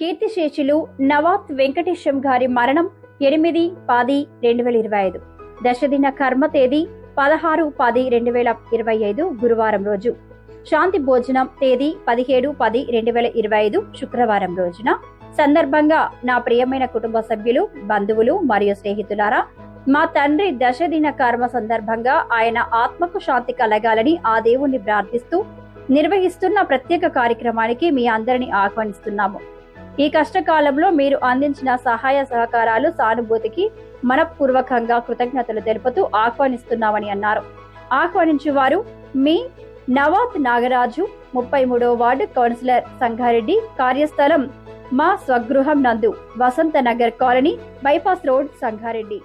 కీర్తిశేషులు నవాత్ వెంకటేశం గారి మరణం ఎనిమిది పది రెండు వేల ఇరవై ఐదు. దశదిన కర్మ తేదీ పదహారు పది రెండు వేల ఇరవై ఐదు గురువారం రోజు. శాంతి భోజనం తేదీ పదిహేడు పది రెండు వేల ఇరవై ఐదు శుక్రవారం రోజున. సందర్భంగా నా ప్రియమైన కుటుంబ సభ్యులు బంధువులు మరియు స్నేహితులారా మా తండ్రి దశదిన కర్మ సందర్భంగా ఆయన ఆత్మకు శాంతి కలగాలని ఆ దేవుణ్ణి ప్రార్థిస్తూ నిర్వహిస్తున్న ప్రత్యేక కార్యక్రమానికి మీ అందరిని ఆహ్వానిస్తున్నాము. ఈ కష్టకాలంలో మీరు అందించిన సహాయ సహకారాలు సానుభూతికి మనపూర్వకంగా కృతజ్ఞతలు తెలుపుతూ ఆహ్వానిస్తున్నామని అన్నారు. ఆహ్వానించు వారు మీ నవాత్ నాగరాజు ముప్పై మూడో వార్డు కౌన్సిలర్ సంగారెడ్డి కార్యస్థలం మా స్వగృహం నందు Vasantha Nagar colony bypass road Sangareddy.